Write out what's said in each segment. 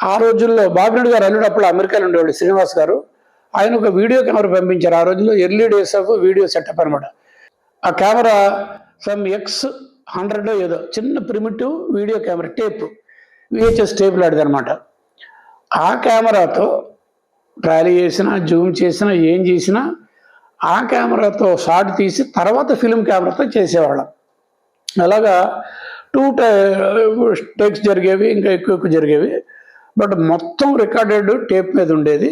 ఆ రోజుల్లో బాబిరెడ్డి గారు అల్లుడప్పుడు అమెరికాలో ఉండేవాళ్ళు శ్రీనివాస్ గారు. ఆయన ఒక వీడియో కెమెరా పంపించారు. ఆ రోజుల్లో early days of video setup అనమాట ఆ కెమెరా సమ్ ఎక్స్ హండ్రెడ్ ఏదో చిన్న primitive video camera tape VHS tape లాంటిది అనమాట ఆ కెమెరాతో ట్రాలీ చేసినా జూమ్ చేసినా ఏం చేసినా ఆ కెమెరాతో షాట్ తీసి తర్వాత ఫిల్మ్ కెమెరాతో చేసేవాళ్ళం. అలాగా టూ టేక్స్ జరిగేవి ఇంకా ఎక్కువ ఎక్కువ జరిగేవి. బట్ మొత్తం రికార్డెడ్ టేప్ మీద ఉండేది.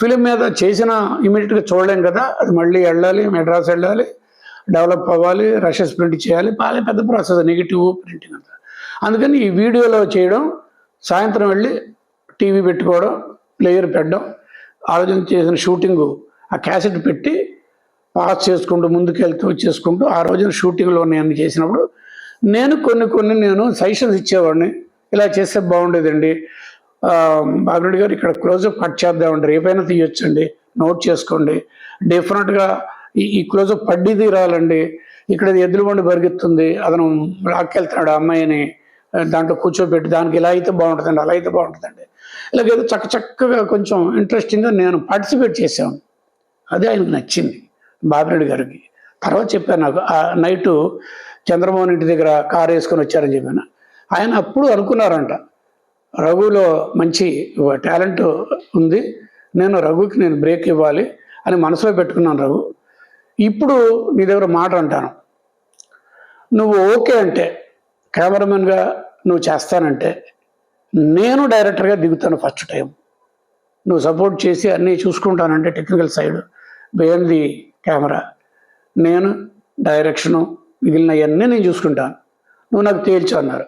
ఫిలిం మీద చేసిన ఇమీడియట్గా చూడలేం కదా అది మళ్ళీ వెళ్ళాలి మెడ్రాస్ వెళ్ళాలి డెవలప్ అవ్వాలి రషెస్ ప్రింట్ చేయాలి బాగా పెద్ద ప్రాసెస్ నెగిటివ్ ప్రింటింగ్ అంతా. అందుకని ఈ వీడియోలో చేయడం సాయంత్రం వెళ్ళి టీవీ పెట్టుకోవడం ప్లేయర్ పెట్టడం ఆలోచన చేసిన షూటింగు ఆ క్యాసెట్ పెట్టి పాస్ చేసుకుంటూ ముందుకెళ్తూ చేసుకుంటూ ఆ రోజున షూటింగ్లో నేను చేసినప్పుడు నేను కొన్ని కొన్ని నేను సజెషన్స్ ఇచ్చేవాడిని. ఇలా చేస్తే బాగుండేదండి. బాబిరెడ్డి గారు ఇక్కడ క్లోజప్ కట్ చేద్దామండి రేపైనా తీయొచ్చండి. నోట్ చేసుకోండి. డిఫరెంట్గా ఈ ఈ క్లోజప్ పడ్డి తీరాలండి. ఇక్కడ ఎదురుబండి బండి పరిగెత్తుంది అతను లాక్కెళ్తున్నాడు ఆ అమ్మాయిని దాంట్లో కూర్చోబెట్టి దానికి ఇలా అయితే బాగుంటుందండి అలా అయితే బాగుంటుందండి. ఇలాగేదో చక్క చక్కగా కొంచెం ఇంట్రెస్టింగ్గా నేను పార్టిసిపేట్ చేశాను. అది ఆయనకు నచ్చింది బాబిరెడ్డి గారికి. తర్వాత చెప్పాను నాకు ఆ నైటు చంద్రమోహన్ ఇంటి దగ్గర కారు వేసుకొని వచ్చారని చెప్పాను. ఆయన అప్పుడు అనుకున్నారంట రఘులో మంచి టాలెంట్ ఉంది. నేను రఘుకి నేను బ్రేక్ ఇవ్వాలి అని మనసులో పెట్టుకున్నాను రఘు. ఇప్పుడు నీ దగ్గర మాట అంటాను. నువ్వు ఓకే అంటే కెమెరామెన్గా నువ్వు చేస్తానంటే నేను డైరెక్టర్గా దిగుతాను ఫస్ట్ టైం. నువ్వు సపోర్ట్ చేసి అన్నీ చూసుకుంటానంటే technical side behind the camera. నేను డైరెక్షను మిగిలినవన్నీ నేను చూసుకుంటాను. నువ్వు నాకు తేల్చు అన్నారు.